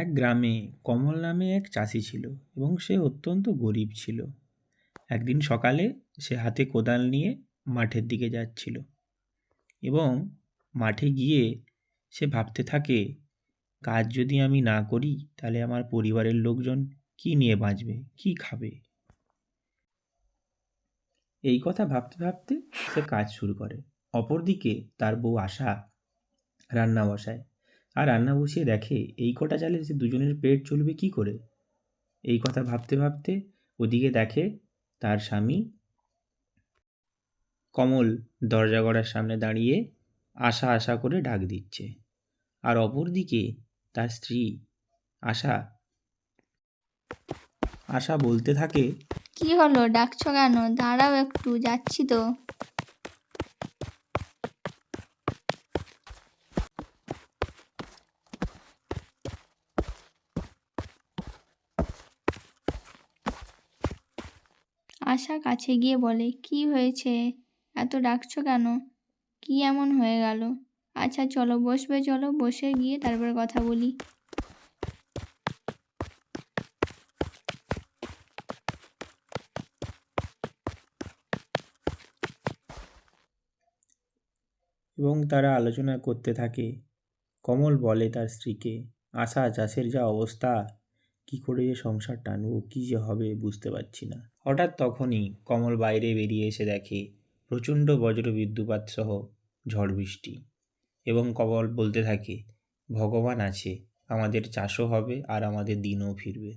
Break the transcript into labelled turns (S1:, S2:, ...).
S1: এক গ্রামে কমল নামে এক চাষি ছিল এবং সে অত্যন্ত গরিব ছিল। একদিন সকালে সে হাতে কোদাল নিয়ে মাঠের দিকে যাচ্ছিল এবং মাঠে গিয়ে সে ভাবতে থাকে, কাজ যদি আমি না করি, তাহলে আমার পরিবারের লোকজন কী নিয়ে বাঁচবে, কী খাবে? এই কথা ভাবতে ভাবতে সে কাজ শুরু করে। অপরদিকে তার বউ আশা রান্না বসায় আর রান্না বসিয়ে দেখে, এই কটা চালে সে দুজনের পেট চলবে কী করে? এই কথা ভাবতে ভাবতে ওদিকে দেখে তার স্বামী কমল দরজা গড়ার সামনে দাঁড়িয়ে আশা আশা করে ডাক দিচ্ছে। আর অপরদিকে তার স্ত্রী আশা আশা বলতে থাকে,
S2: কি হলো? ডাকছো কেন? দাঁড়াও একটু, যাচ্ছি তো। আশা কাছে গিয়ে বলে, কি হয়েছে? এত ডাকছো কেন? কি এমন হয়ে গেল? আচ্ছা চলো, বসবে, চলো, বসে গিয়ে তারপর কথা বলি।
S1: এবং তারা আলোচনা করতে থাকে। কমল বলে তার স্ত্রীকে, আশা, চাষের যা অবস্থা কী করে যে সংসার টানবো, কি যে হবে বুঝতে পারছি না। হঠাৎ তখনই কমল বাইরে বেরিয়ে এসে দেখে প্রচণ্ড বজ্র বিদ্যুপাত সহ ঝড় বৃষ্টি এবং কমল বলতে থাকে, ভগবান আছে, আমাদের চাষও হবে আর আমাদের দিনও ফিরবে।